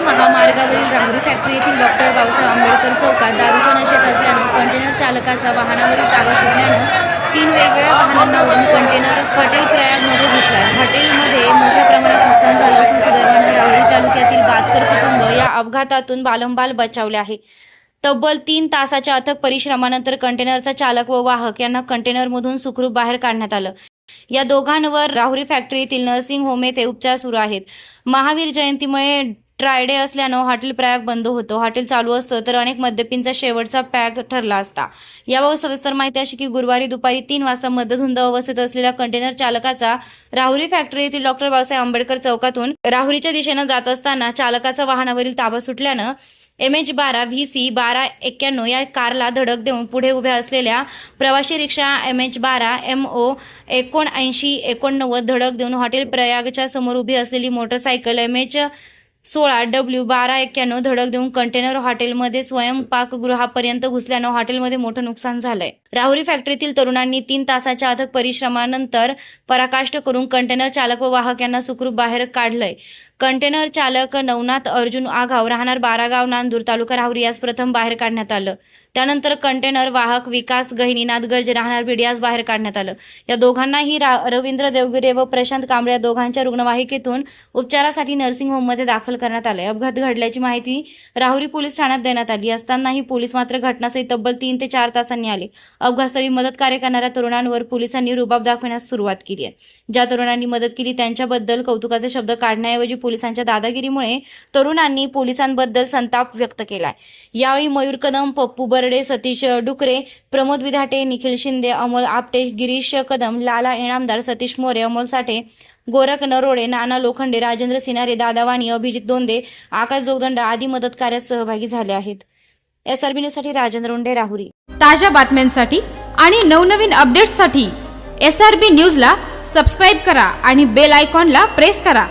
मार्गावरील राहुरी फॅक्टरी येथील डॉक्टर बाबासाहेब आंबेडकर चौकात दारूच्या नशेत असल्यानं कंटेनर चालकाचा वाहनावरील ताबा सुटल्यानं तीन वेगवेगळ्या वाहनांना उडून कंटेनर हॉटेल प्रयागमध्ये घुसला. हॉटेलमध्ये मोठ्या प्रमाणात नुकसान झालं असून सुदैवानं राहुरी तालुक्यातील बाजकर कुटुंब या अपघातातून बालंबाल बचावले आहे. तब्बल तीन तासाच्या अथक परिश्रमानंतर कंटेनरचा चालक व वाहक यांना कंटेनरमधून सुखरूप बाहेर काढण्यात आलं. या दोघांवर राहुरी फॅक्टरीतील नर्सिंग होम येथे उपचार सुरू आहेत. महावीर जयंतीमुळे ट्रायडे असल्यानं हॉटेल प्रयाग बंद होतं. हॉटेल चालू असतं तर अनेक मद्यपींचा शेवटचा पॅक ठरला असता. याबाबत सविस्तर माहिती अशी की गुरुवारी दुपारी तीन वाजता मध्यधुंद अवस्थेत असलेल्या कंटेनर चालकाचा राहुरी फॅक्टरी येथील डॉक्टर बाबासाहेब आंबेडकर चौकातून राहुरीच्या दिशेनं जात असताना चालकाचा वाहनावरील ताबा सुटल्यानं एम एच बारा व्ही सी बारा एक्क्याण्णव या कारला धडक देऊन पुढे उभ्या असलेल्या प्रवासी रिक्षा एम एच बारा एम ओ एकोणऐंशी एकोणनव्वद धडक देऊन हॉटेल प्रयागच्या समोर उभी असलेली मोटरसायकल एम एच सोळा डब्ल्यू बारा एक्क्याण्णव धडक देऊन कंटेनर हॉटेलमध्ये स्वयंपाकगृहापर्यंत घुसल्यानं हॉटेलमध्ये मोठं नुकसान झालंय. राहुरी फॅक्टरीतील तरुणांनी तीन तासाच्या अथक परिश्रमानंतर पराकाष्ट करून कंटेनर चालक व वाहक यांना सुखरूप बाहेर काढलंय. कंटेनर चालक नवनाथ अर्जुन आघाव राहणार बारागाव नांदूर तालुका राहुरी यास प्रथम बाहेर काढण्यात आलं. त्यानंतर कंटेनर वाहक विकास गहिनीनाथ गर्ज राहणार बीड यास बाहेर काढण्यात आलं. या दोघांनाही रा रवींद्र देवगिरे व प्रशांत कांबळे या दोघांच्या रुग्णवाहिकेतून उपचारासाठी नर्सिंग होममध्ये दाखल करण्यात आले. अपघात घडल्याची माहिती राहुरी पोलीस ठाण्यात देण्यात आली. असतानाही पोलीस मात्र घटनास्थळी तब्बल तीन ते चार तासांनी आले. अपघातस्थळी मदत कार्य करणाऱ्या तरुणांवर पोलिसांनी रुबाब दाखवण्यास सुरुवात केली आहे. ज्या तरुणांनी मदत केली त्यांच्याबद्दल कौतुकाचे शब्द काढण्याऐवजी पोलिसांच्या दादागिरीमुळे तरुणांनी पोलिसांबद्दल संताप व्यक्त केलाय. यावेळी मयूर कदम पप्पू बर्डे सतीश डुकरे प्रमोद विधाटे निखिल शिंदे अमोल आपटे गिरीश कदम लाला इनामदार सतीश मोरे अमोल साठे गोरख नरोडे नाना लोखंडे राजेंद्र सिनारे दादावाणी अभिजित दोंदे आकाश जोगदंड आदी मदत कार्यात सहभागी झाले आहेत. एस आर बी न्यूजसाठी राजेंद्र उंडे राहुरी. ताज्या बातम्यांसाठी आणि नवनवीन अपडेट्ससाठी एस आर बी न्यूजला सबस्क्राईब करा आणि बेल आयकॉनला प्रेस करा.